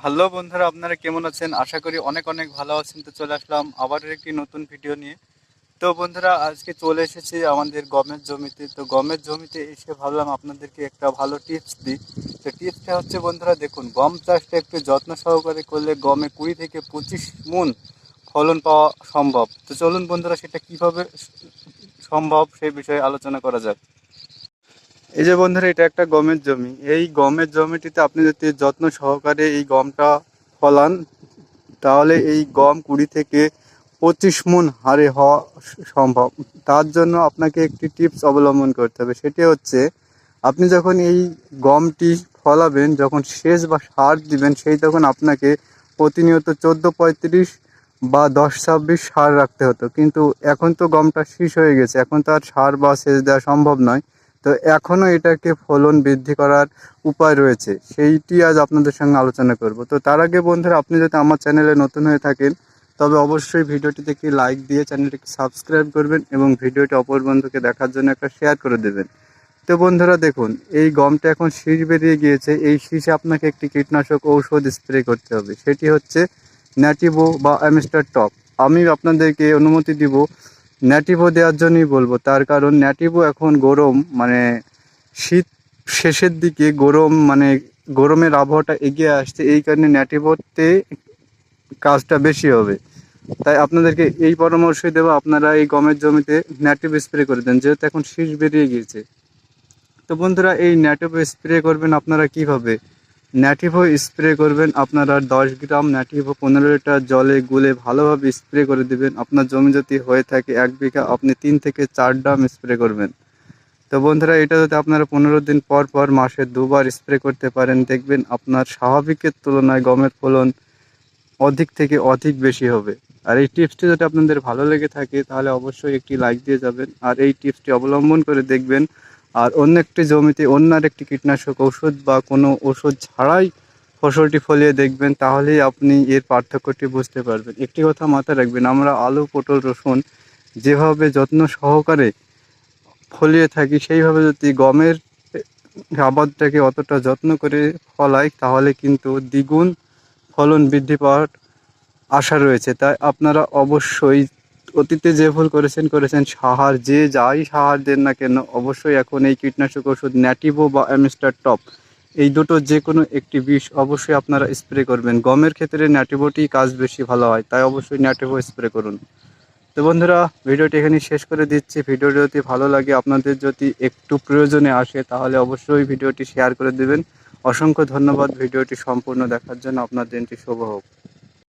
Hello বন্ধুরা, আপনারা কেমন আছেন? আশা করি অনেক অনেক ভালো আছেন। তো চলে আসলাম আবারও একটি নতুন ভিডিও নিয়ে। তো বন্ধুরা, আজকে চলে এসেছি আমাদের গমের জমিতে। তো গমের জমিতে এসে ভাবলাম আপনাদেরকে একটা ভালো টিপস দিই। তো টিপসটা হচ্ছে বন্ধুরা, দেখুন, গম চাষটা একটু যত্ন সহকারে করলে গমে কুড়ি থেকে পঁচিশ মন ফলন পাওয়া সম্ভব। তো চলুন বন্ধুরা, সেটা কীভাবে সম্ভব সেই বিষয়ে আলোচনা করা যাক। এই যে বন্ধুরা, এটা একটা গমের জমি। এই গমের জমিটিতে আপনি যদি যত্ন সহকারে এই গমটা ফলান, তাহলে এই গম কুড়ি থেকে পঁচিশ মন হারে হওয়া সম্ভব। তার জন্য আপনাকে একটি টিপস অবলম্বন করতে হবে। সেটি হচ্ছে, আপনি যখন এই গমটি ফলাবেন, যখন সেচ বা সার দিবেন, সেই তখন আপনাকে প্রতিনিয়ত চোদ্দ, পঁয়ত্রিশ বা দশ, ছাব্বিশ সার রাখতে হতো। কিন্তু এখন তো গমটা শীষ হয়ে গেছে। এখন তো আর সার বা সেচ দেওয়া সম্ভব নয়। তো এখনও এটাকে ফলন বৃদ্ধি করার উপায় রয়েছে। সেইটি আজ আপনাদের সঙ্গে আলোচনা করব। তো তার আগে বন্ধুরা, আপনি যদি আমার চ্যানেলে নতুন হয়ে থাকেন, তবে অবশ্যই ভিডিওটিতে একটি লাইক দিয়ে চ্যানেলটিকে সাবস্ক্রাইব করবেন এবং ভিডিওটি অপর বন্ধুকে দেখার জন্য একটা শেয়ার করে দেবেন। তো বন্ধুরা, দেখুন, এই গমটা এখন শীষ বেরিয়ে গিয়েছে। এই শীষে আপনাকে একটি কীটনাশক ঔষধ স্প্রে করতে হবে। সেটি হচ্ছে ন্যাটিভো বা অ্যামিস্টার টপ। আমি আপনাদেরকে অনুমতি দিব ন্যাটিভো দেওয়ার জন্যই বলব। তার কারণ ন্যাটিভো এখন গরম মানে শীত শেষের দিকে গরম মানে গরমের আবহাওয়াটা এগিয়ে আসছে, এই কারণে ন্যাটিভোতে কাজটা বেশি হবে। তাই আপনাদেরকে এই পরামর্শই দেবো, আপনারা এই গমের জমিতে ন্যাটিভ স্প্রে করে দেন, যেহেতু এখন শীষ বেরিয়ে গিয়েছে। তো বন্ধুরা, এই ন্যাটিভ স্প্রে করবেন আপনারা কীভাবে? ন্যাটিভো স্প্রে করবেন। আপনারা দশ গ্রাম ন্যাটিভো পনেরো লিটার জলে গুলে ভালোভাবে স্প্রে করে দিবেন। আপনার জমি যদি হয়ে থাকে এক বিঘা, আপনি তিন থেকে চার ড্রাম স্প্রে করবেন। তো বন্ধুরা, এটা যদি আপনারা পনেরো দিন পর পর মাসে দুবার স্প্রে করতে পারেন, দেখবেন আপনার স্বাভাবিকের তুলনায় গমের ফলন অধিক থেকে অধিক বেশি হবে। আর এই টিপসটি যদি আপনাদের ভালো লেগে থাকে, তাহলে অবশ্যই একটি লাইক দিয়ে যাবেন। আর এই টিপসটি অবলম্বন করে দেখবেন আর অন্য একটি জমিতে অন্য একটি কীটনাশক ওষুধ বা কোনো ওষুধ ছাড়াই ফসলটি ফলিয়ে দেখবেন, তাহলেই আপনি এর পার্থক্যটি বুঝতে পারবেন। একটি কথা মাথায় রাখবেন, আমরা আলু, পটল, রসুন যেভাবে যত্ন সহকারে ফলিয়ে থাকি, সেইভাবে যদি গমের আবাদটাকে অতটা যত্ন করে ফলাই, তাহলে কিন্তু দ্বিগুণ ফলন বৃদ্ধি পাওয়ার আশা রয়েছে। তাই আপনারা অবশ্যই অতীতে যে ভুল করেছেন করেছেন সাহার। যে যাই সাহার দেন না কেন, অবশ্যই এখন এই কীটনাশক ওষুধ ন্যাটিভো বা অ্যামিস্টার টপ এই দুটো যে কোনো একটি বিষ অবশ্যই আপনারা স্প্রে করবেন। গমের ক্ষেত্রে ন্যাটিভোটি কাজ বেশি ভালো হয়, তাই অবশ্যই ন্যাটিভো স্প্রে করুন। তো বন্ধুরা, ভিডিওটি এখানে শেষ করে দিচ্ছি। ভিডিওটি যদি ভালো লাগে, আপনাদের যদি একটু প্রয়োজনে আসে, তাহলে অবশ্যই ভিডিওটি শেয়ার করে দেবেন। অসংখ্য ধন্যবাদ ভিডিওটি সম্পূর্ণ দেখার জন্য। আপনার দিনটি শুভ হোক।